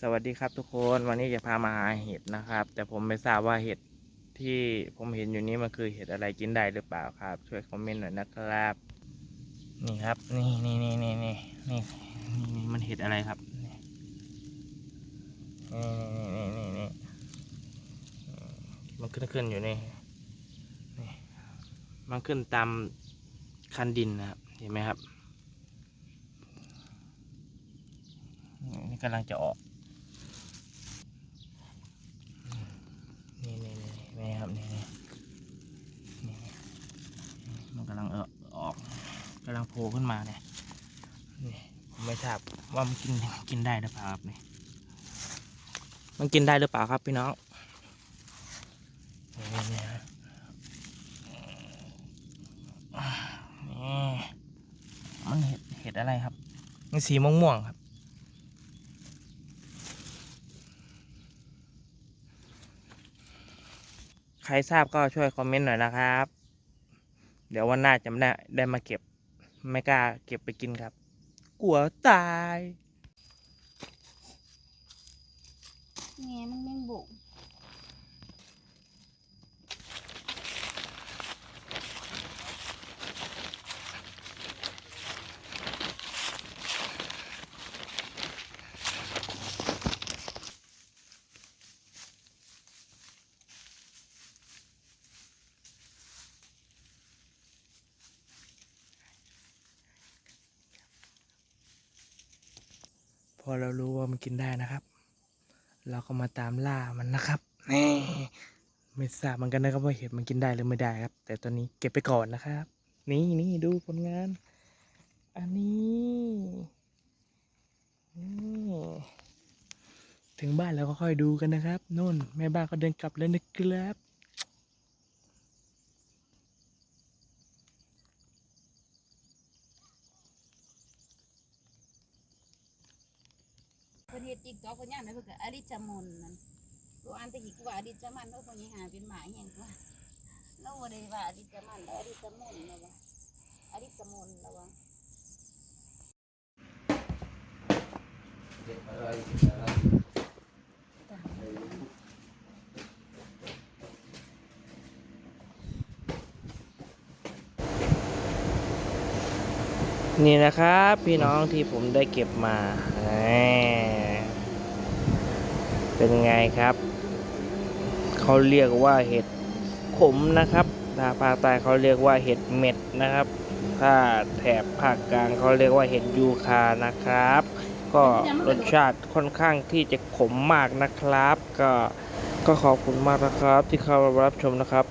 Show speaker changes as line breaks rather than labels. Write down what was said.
สวัสดีครับทุกคนวันนี้จะพามาหาเห็ดนะครับ แต่ผมไม่ทราบว่าเห็ดที่ผมเห็นอยู่นี้มันคือเห็ดอะไรกินได้หรือเปล่าครับ ช่วยคอมเมนต์หน่อยนะครับ นี่ครับ นี่นี่นี่นี่นี่นี่นี่มันเห็ดอะไรครับนี่นี่นี่นี่นี่มันขึ้นขึ้นอยู่นี่นี่มันขึ้นตามคันดินนะครับเห็นไหมครับนี่กำลังจะออก นี่นี่นี่นี่ครับนี่นี่นี่มันกำลังเออออกกำลังโผล่ขึ้นมาเนี่ยนี่ผมไม่ทราบว่ามันกินกินได้หรือเปล่าครับนี่มันกินได้หรือเปล่าครับพี่น้องนี่นี่ฮะนี่มันเห็ดเห็ดอะไรครับมันสีม่วงๆครับ ใครทราบก็ช่วยคอมเมนต์หน่อยนะครับ เดี๋ยววันหน้าจะได้ได้มาเก็บ ไม่กล้าเก็บไปกินครับ กลัวตาย
แง่มันไม่บุก
อเรารู้ว่ามันกินได้นะครับ เราก็มาตามล่ามันนะครับนี่ไม่ทราบเหมือนกันนะครับว่าเห็ดมันกินได้หรือไม่ได้ครับ แต่ตอนนี้เก็บไปก่อนนะครับ นี่นี่ดูผลงาน อันนี้นี่ถึงบ้านแล้วก็ค่อยดูกันนะครับนู่นแม่บ้านก็เดินกลับแล้วนะครับ
พิ่นเฮ็ดติ๊กต็อกเพิ่นย่างได้เพิ่นก็อริจมนนั่นตัวอันตะกี้กูว่าอริจมันเนาะเพิ่นยังหาเป็นหมาแห่งกว่าเราบ่ได้ว่าอริจมันอริจมนนะว่าอริจมนนะว่า
นี่นะครับ พี่น้องที่ผมได้เก็บมาแหม เป็นไงครับ เขาเรียกว่าเห็ดขมนะครับถ้าภาคใต้เขาเรียกว่าเห็ดเม็ดนะครับ ถ้าแถบภาคกลางเขาเรียกว่าเห็ดยูคานะครับ ก็รสชาติค่อนข้างที่จะขมมากนะครับ ก็ก็ขอบคุณมากนะครับที่เข้ามารับชมนะครับ